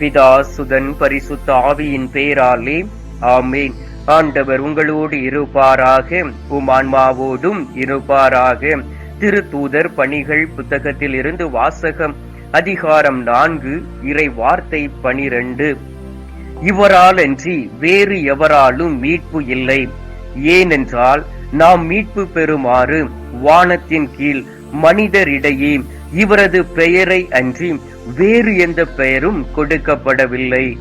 பிதா சுதன் பரிசுத்த ஆவியின் பெயராலே ஆமேன். ஆண்டவர் உங்களோடு இருப்பாராக உம் ஆன்மாவோடும் இருப்பாராக. திருத்தூதர் பணிகள் புத்தகத்தில் இருந்து வாசகம் அதிகாரம் நான்கு இறை வார்த்தை பனிரெண்டு. இவரால் அன்றி வேறு எவராலும் மீட்பு இல்லை. ஏனென்றால் நாம் மீட்பு பெறுமாறு வானத்தின் கீழ் மனிதரிடையே இவரது பெயரை அன்றி வேறு எந்த பெயரும் கொடுக்கப்படவில்லை.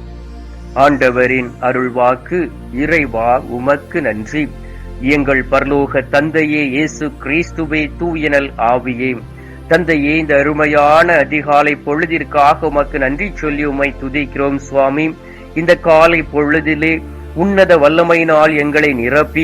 ஆண்டவரின் அருள்வாக்கு இறைவா உமக்கு நன்றி. எங்கள் பரலோக தந்தையே இயேசு கிறிஸ்துவே தூயனல் ஆவியே. தந்தையே இந்த அருமையான அதிகாலை பொழுதிற்காக உமக்கு நன்றி சொல்லி உமை துதிக்கிறோம் சுவாமி. இந்த காலை பொழுதிலே உன்னத வல்லமையினால் எங்களை நிரப்பி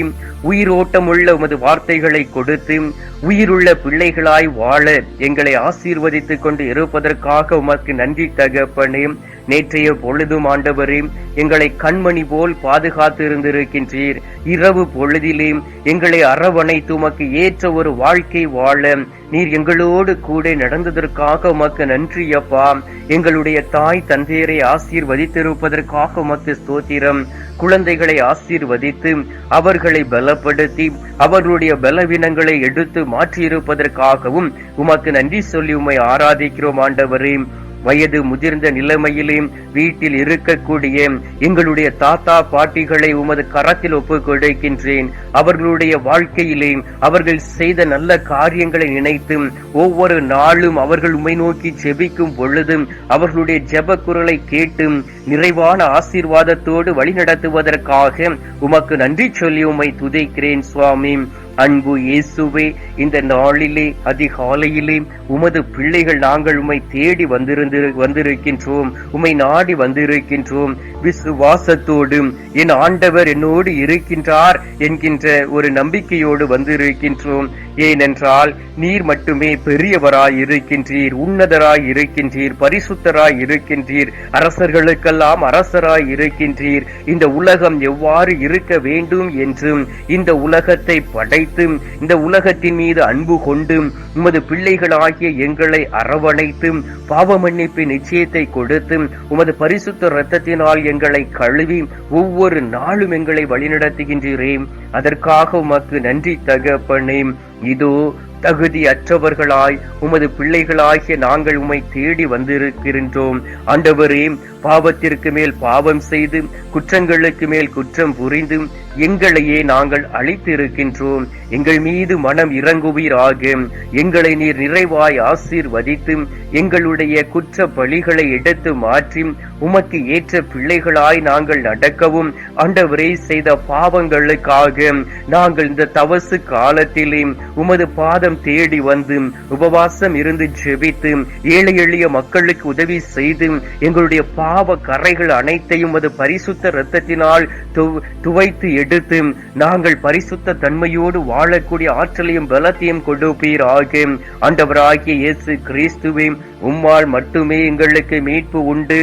உயிரோட்டமுள்ள உமது வார்த்தைகளை கொடுத்து உயிருள்ள பிள்ளைகளாய் வாழ எங்களை ஆசீர்வதித்துக் கொண்டு இருப்பதற்காக உமக்கு நன்றி தகப்பனே. நேற்றைய பொழுதும் ஆண்டவரே எங்களை கண்மணி போல் பாதுகாத்து இருந்திருக்கின்றீர் இரவு பொழுதிலே எங்களை அரவணைத்து உமக்கு ஏற்ற ஒரு வாழ்க்கை வாழ நீர் எங்களோடு கூட நடந்ததற்காக உமக்கு நன்றி அப்பா. எங்களுடைய தாய் தந்தையரை ஆசீர்வதித்திருப்பதற்காக உமக்கு ஸ்தோத்திரம். குழந்தைகளை ஆசீர்வதித்து அவர்களை பலப்படுத்தி அவர்களுடைய பலவீனங்களை எடுத்து மாற்றியிருப்பதற்காகவும் உமக்கு நன்றி சொல்லி உம்மை ஆராதிக்கிறோம் ஆண்டவரே. வயது முதிர்ந்த நிலைமையிலும் வீட்டில் இருக்கக்கூடிய எங்களுடைய தாத்தா பாட்டிகளை உமது கரத்தில் ஒப்பு கொடுக்கின்றேன். அவர்களுடைய வாழ்க்கையிலே அவர்கள் செய்த நல்ல காரியங்களை நினைத்தும் ஒவ்வொரு நாளும் அவர்கள் உமை நோக்கி ஜெபிக்கும் பொழுதும் அவர்களுடைய ஜெப குரலை கேட்டும் நிறைவான ஆசீர்வாதத்தோடு வழிநடத்துவதற்காக உமக்கு நன்றி சொல்லி உம்மை துதைக்கிறேன் சுவாமி. அன்பு இயேசுவே இந்த நாளிலே அதிகாலையிலே உமது பிள்ளைகள் நாங்கள் உம்மை தேடி வந்திருந்து வந்திருக்கின்றோம் உம்மை நாடி வந்திருக்கின்றோம். விசுவாசத்தோடும் என் ஆண்டவர் என்னோடு இருக்கின்றார் என்கின்ற ஒரு நம்பிக்கையோடு வந்திருக்கின்றோம். ஏனென்றால் நீர் மட்டுமே பெரியவராய் இருக்கின்றீர் உன்னதராய் இருக்கின்றீர் பரிசுத்தராய் இருக்கின்றீர் அரசர்களுக்கெல்லாம் அரசராய் இருக்கின்றீர். இந்த உலகம் எவ்வாறு இருக்க வேண்டும் என்றும் இந்த உலகத்தை படைத்தும் இந்த உலகத்தின் மீது அன்பு கொண்டும் உமது பிள்ளைகளாகிய எங்களை அரவணைத்தும் பாவ மன்னிப்பு நிச்சயத்தை கொடுத்தும் உமது பரிசுத்த இரத்தத்தினால் எங்களை கழுவி ஒவ்வொரு நாளும் எங்களை வழிநடத்துகின்றீரே. அதற்காக உமக்கு நன்றி தகப்பனே. இதோ தகுதியற்றவர்களாய் உமது பிள்ளைகளாகிய நாங்கள் உம்மை தேடி வந்திருக்கின்றோம். ஆண்டவரே பாவத்திற்கு மேல் பாவம் செய்து குற்றங்களுக்கு மேல் குற்றம் புரிந்து எங்களையே நாங்கள் அழித்திருக்கின்றோம். எங்கள் மீது மனம் இறங்குவீராக. எங்களை நீர் நிறைவாய் ஆசீர்வதித்து எங்களுடைய குற்ற பழிகளை எடுத்து மாற்றி உமக்கு ஏற்ற பிள்ளைகளாய் நாங்கள் நடக்கவும் ஆண்டவரே செய்த பாவங்களுக்காக நாங்கள் இந்த தவசு காலத்திலே உமது பாதம் தேடி வந்து உபவாசம் இருந்து ஜெபித்து ஏழை எளிய மக்களுக்கு உதவி செய்து எங்களுடைய பாவ கரைகள் அனைத்தையும் அது பரிசுத்த இரத்தத்தினால் துவைத்து எடுத்து நாங்கள் பரிசுத்த தன்மையோடு வாழக்கூடிய ஆற்றலையும் பலத்தையும் கொடுப்பீராக. ஆண்டவராகிய இயேசு கிறிஸ்துவே உம்மால் மட்டுமே எங்களுக்கு மீட்பு உண்டு.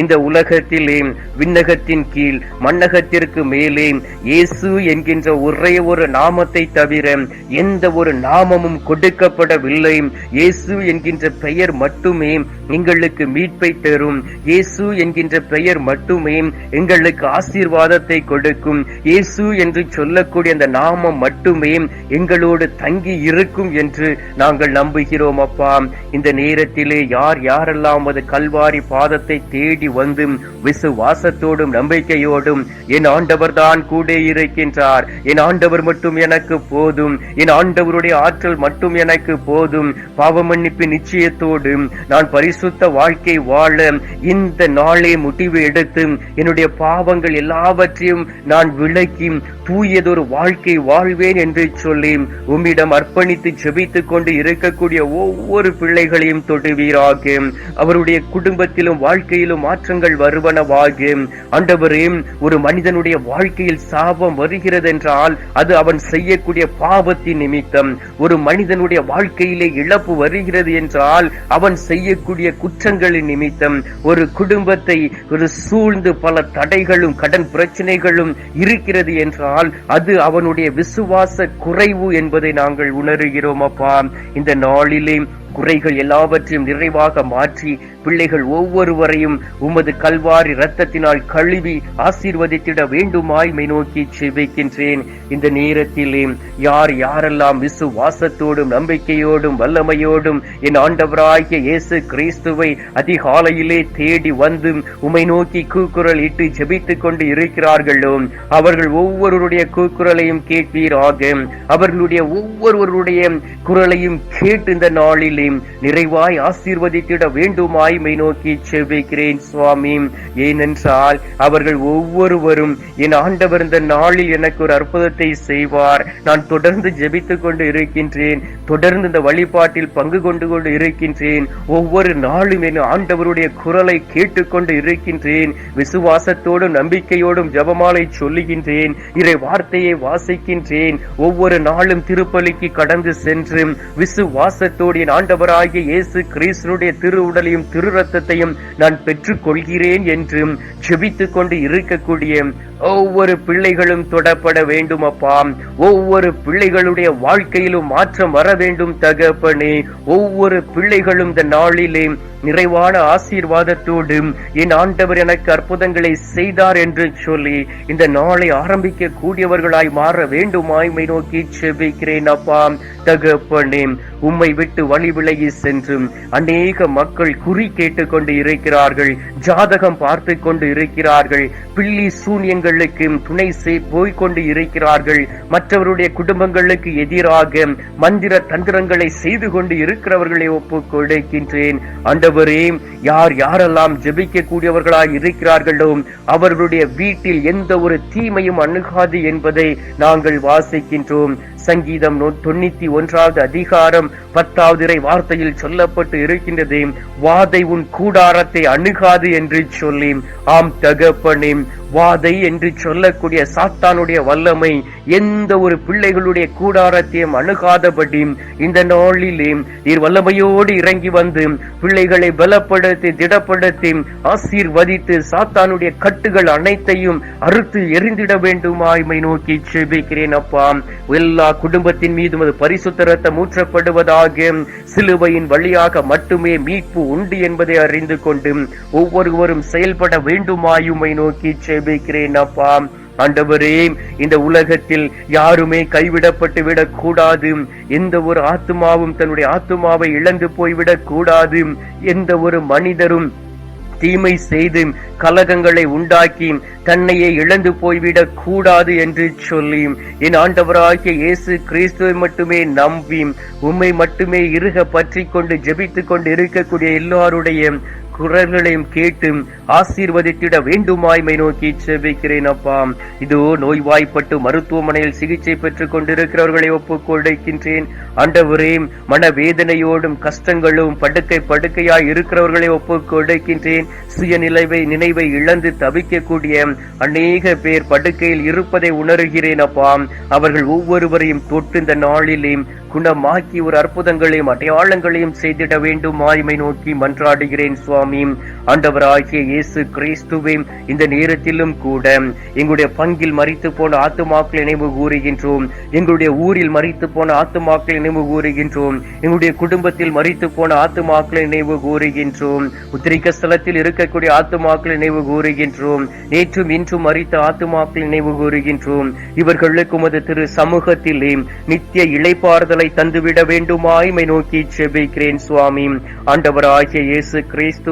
இந்த உலகத்திலே விண்ணகத்தின் கீழ் மண்ணகத்திற்கு மேலே இயேசு என்கின்ற ஒரே ஒரு நாமத்தை தவிர எந்த ஒரு நாமமும் கொடுக்கப்படவில்லை. இயேசு என்கின்ற பெயர் மட்டுமே எங்களுக்கு மீட்பை தரும். இயேசு என்கின்ற பெயர் மட்டுமே எங்களுக்கு ஆசீர்வாதத்தை கொடுக்கும். இயேசு என்று சொல்லக்கூடிய அந்த நாமம் மட்டுமே எங்களோடு தங்கி இருக்கும் என்று நாங்கள் நம்புகிறோம் அப்பா. இந்த நேரத்தில் யார் யாரெல்லாம் அது கல்வாரி பாதத்தை தேடி வந்து விசுவாசத்தோடும் நம்பிக்கையோடும் என் ஆண்டவர் தான் கூட இருக்கின்றார். என் ஆண்டவர் மட்டும் எனக்கு போதும். என் ஆண்டவருடைய ஆற்றல் மட்டும் எனக்கு போதும். பாவ மன்னிப்பு நிச்சயத்தோடு நான் பரிசுத்த வாழ்க்கை வாழ இந்த நாளே முடிவு எடுத்து என்னுடைய பாவங்கள் எல்லாவற்றையும் நான் விளக்கி தூயதொரு வாழ்க்கை வாழ்வேன் என்று சொல்லி உம்மிடம் அர்ப்பணித்து ஜெபித்துக் கொண்டு இருக்கக்கூடிய ஒவ்வொரு பிள்ளைகளையும் தொட்டு தொடுவீராக அவருடைய குடும்பத்திலும் வாழ்க்கையிலும் மாற்றங்கள் வருவனவாக. ஆண்டவரே ஒரு மனிதனுடைய வாழ்க்கையில் சாபம் வருகிறது என்றால் அது அவன் செய்யக்கூடிய பாவத்தின் நிமித்தம். ஒரு மனிதனுடைய வாழ்க்கையிலே இழப்பு வருகிறது என்றால் அவன் செய்யக்கூடிய குற்றங்களின் நிமித்தம். ஒரு குடும்பத்தை ஒரு சூழ்ந்து பல தடைகளும் கடன் பிரச்சனைகளும் இருக்கிறது என்றால் அது அவனுடைய விசுவாச குறைவு என்பதை நாங்கள் உணர்கிறோம் அப்பா. இந்த நாளிலே குறைகள் எல்லாவற்றையும் நிறைவாக மாற்றி பிள்ளைகள் ஒவ்வொருவரையும் உமது கல்வாரி இரத்தத்தினால் கழுவி ஆசீர்வதித்திட வேண்டுமாய்மை நோக்கி செபிக்கின்றேன். இந்த நேரத்திலே யார் யாரெல்லாம் விசுவாசத்தோடும் நம்பிக்கையோடும் வல்லமையோடும் என் ஆண்டவராகிய இயேசு கிறிஸ்துவை அதிகாலையிலே தேடி வந்து உமை நோக்கி கூக்குரல் இட்டு ஜெபித்துக் கொண்டு இருக்கிறார்களோ அவர்கள் ஒவ்வொருவருடைய கூக்குரலையும் கேட்பீராக. அவர்களுடைய ஒவ்வொருவருடைய குரலையும் கேட்டு இந்த நாளிலே நிறைவாய் ஆசீர்வதித்திட வேண்டுமாய் தாய்மை நோக்கி செவிக்கிறேன் சுவாமி. ஏனென்றால் அவர்கள் ஒவ்வொருவரும் என் ஆண்டவர் இந்த நாளில் எனக்கு ஒரு அற்புதத்தை செய்வார். நான் தொடர்ந்து ஜெபித்துக் கொண்டு இருக்கின்றேன். தொடர்ந்து இந்த வழிபாட்டில் பங்கு கொண்டு கொண்டு இருக்கின்றேன். ஒவ்வொரு நாளும் என் ஆண்டவருடைய குரலை கேட்டுக்கொண்டு இருக்கின்றேன். விசுவாசத்தோடும் நம்பிக்கையோடும் ஜபமாலை சொல்லுகின்றேன். இறை வார்த்தையை வாசிக்கின்றேன். ஒவ்வொரு நாளும் திருப்பலிக்கு கடந்து சென்று விசுவாசத்தோடு என் ஆண்டவராகிய இயேசு கிறிஸ்தனுடைய திருவுடலையும் திரு திரு ரத்தத்தையும் நான் பெற்றுக் கொள்கிறேன் என்று ஜெபித்துக் கொண்டு இருக்கக்கூடிய ஒவ்வொரு பிள்ளைகளும் தொடப்பட வேண்டும் அப்பா. ஒவ்வொரு பிள்ளைகளுடைய வாழ்க்கையிலும் மாற்றம் வர வேண்டும் தகப்பனே. ஒவ்வொரு பிள்ளைகளும் இந்த நாளிலே நிறைவான ஆசீர்வாதத்தோடு என் ஆண்டவர் எனக்கு அற்புதங்களை செய்தார் என்று சொல்லி இந்த நாளை ஆரம்பிக்க கூடியவர்களாய் மாற வேண்டுமாய்மை நோக்கி செபிக்கிறேன் அப்பா. தகப்பனே உம்மை விட்டு வழி விலகி சென்று அநேக மக்கள் குறி கேட்டுக்கொண்டு இருக்கிறார்கள் ஜாதகம் பார்த்து கொண்டு இருக்கிறார்கள் பில்லி சூன்யங்களுக்கு துணை செய் போய்கொண்டு இருக்கிறார்கள் மற்றவருடைய குடும்பங்களுக்கு எதிராக மந்திர தந்திரங்களை செய்து கொண்டு இருக்கிறவர்களை ஒப்புக் கொடுக்கின்றேன் ஆண்டவரே யார் யாரெல்லாம் ஜெபிக்க கூடியவர்களாய் இருக்கிறார்களோ அவர்களுடைய வீட்டில் எந்த ஒரு தீமையும் அணுகாது என்பதை நாங்கள் வாசிக்கின்றோம். சங்கீதம் தொண்ணூத்தி ஒன்றாவது அதிகாரம் பத்தாவது இறை வார்த்தையில் சொல்லப்பட்டு இருக்கின்றது. வாதை உன் கூடாரத்தை அணுகாது என்று சொல்லி ஆம் தகப்பனே வாதை என்று சொல்லக்கூடிய சாத்தானுடைய வல்லமை எந்த ஒரு பிள்ளைகளுடைய கூடாரத்தையும் அணுகாதபடி இந்த நாளிலே நீர் வல்லமையோடு இறங்கி வந்து பிள்ளைகளை பலப்படுத்தி திடப்படுத்தி ஆசீர்வதித்து சாத்தானுடைய கட்டுகள் அனைத்தையும் அறுத்து எரிந்திட வேண்டுமாய்மை நோக்கி செபிக்கிறேன் அப்பா. எல்லா குடும்பத்தின் மீது உமது பரிசுத்த ரத்தம் ஊற்றப்படுவதாக சிலுவையின் வழியாக மட்டுமே மீட்பு உண்டு என்பதை அறிந்து கொண்டு ஒவ்வொருவரும் செயல்பட வேண்டுமாயுமை நோக்கி செபிக்கிறேன் அப்பா. ஆண்டவரே இந்த உலகத்தில் யாருமே கைவிடப்பட்டு விடக் கூடாது எந்த ஒரு ஆத்மாவும் தன்னுடைய ஆத்மாவை இழந்து போய்விடக் கூடாது எந்த ஒரு மனிதரும் தீமை செய்து கலகங்களை உண்டாக்கி தன்னையே இழந்து போய்விடக் கூடாது என்று சொல்லி என் ஆண்டவராகிய இயேசு கிறிஸ்துவை மட்டுமே நம்பி உம்மை மட்டுமே இருக பற்றி கொண்டு ஜெபித்துக் கொண்டு இருக்கக்கூடிய எல்லாருடைய குரல்களையும் கேட்டு ஆசீர்வதித்திட வேண்டுமாய்மை நோக்கி செபிக்கிறேன் அப்பா. இதோ நோய்வாய்ப்பட்டு மருத்துவமனையில் சிகிச்சை பெற்றுக் கொண்டிருக்கிறவர்களை ஒப்புக்கொடுக்கின்றேன் அண்டவரையும் ஆண்டவரே மனவேதனையோடும் கஷ்டங்களும் படுக்கை படுக்கையாய் இருக்கிறவர்களை ஒப்புக்கொடுக்கின்றேன் சுயநிலைவை நினைவை இழந்து தவிக்கக்கூடிய அநேக பேர் படுக்கையில் இருப்பதை உணர்கிறேன் அப்பா. அவர்கள் ஒவ்வொருவரையும் தொட்டு இந்த நாளிலே குணமாக்கி ஒரு அற்புதங்களையும் அடையாளங்களையும் செய்திட வேண்டும் ஆய்மை நோக்கி மன்றாடுகிறேன் சுவாமி ஆண்டவராகிய இயேசு கிறிஸ்துவே இந்த நேரத்திலும் கூட எங்களுடைய பங்கில் மறித்து போன ஆத்துமாக்கள் நினைவு கூறுகின்றோம். எங்களுடைய ஊரில் மறித்து போன ஆத்துமாக்கள் நினைவு கூறுகின்றோம். எங்களுடைய குடும்பத்தில் மறித்து போன ஆத்துமாக்களை நினைவு கூறுகின்றோம். உத்திரிக்க ஸ்தலத்தில் இருக்கக்கூடிய ஆத்துமாக்களை நினைவு கூறுகின்றோம். நேற்றும் இன்றும் மறித்த ஆத்துமாக்களை நினைவு கூறுகின்றோம். இவர்களுக்கு உமது திரு சமூகத்திலே நித்திய இளைப்பாறுதலை தந்துவிட வேண்டுமாய்மை நோக்கி செபிக்கிறேன் சுவாமி. ஆண்டவராகிய இயேசு கிறிஸ்து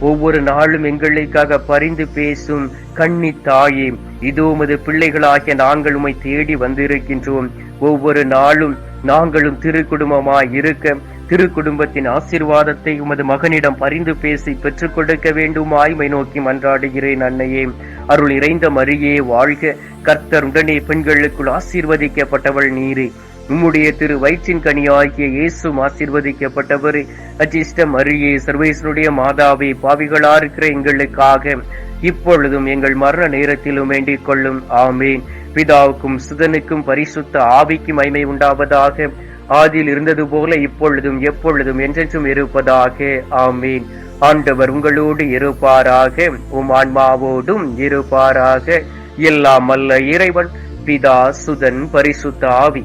ஒவ்வொரு நாளும் எங்களுக்காக பரிந்து பேசும் கண்ணி தாயே இதோ உமது பிள்ளைகளாகிய நாங்கள் உமை தேடி வந்திருக்கின்றோம். ஒவ்வொரு நாளும் நாங்களும் திருக்குடும்பமாய் இருக்க திருக்குடும்பத்தின் ஆசிர்வாதத்தை உமது மகனிடம் பரிந்து பேசி பெற்றுக் கொடுக்க வேண்டும் ஆய்மை நோக்கி மன்றாடுகிறேன் அன்னையே. அருள் இறைந்த மரியே வாழ்க. கர்த்தர் உடனே பெண்களுக்குள் ஆசீர்வதிக்கப்பட்டவள் நீரே. உம்முடைய திரு வயிற்றின் கனியாகிய இயேசும் ஆசீர்வதிக்கப்பட்டவர். அச்சிஷ்டம் மரியே சர்வேசனுடைய மாதாவே பாவிகளா இருக்கிற எங்களுக்காக இப்பொழுதும் எங்கள் மரண நேரத்திலும் வேண்டிக் கொள்ளும். ஆமேன். பிதாவுக்கும் சுதனுக்கும் பரிசுத்த ஆவிக்கும் மைமை உண்டாவதாக. ஆதியில் இருந்தது போல இப்பொழுதும் எப்பொழுதும் என்றென்றும் இருப்பதாக. ஆமீன். ஆண்டவர் உங்களோடு இருப்பாராக. உம் ஆன்மாவோடும் இருப்பாராக. எல்லாம் அல்ல இறைவன் பிதா சுதன் பரிசுத்த ஆவி.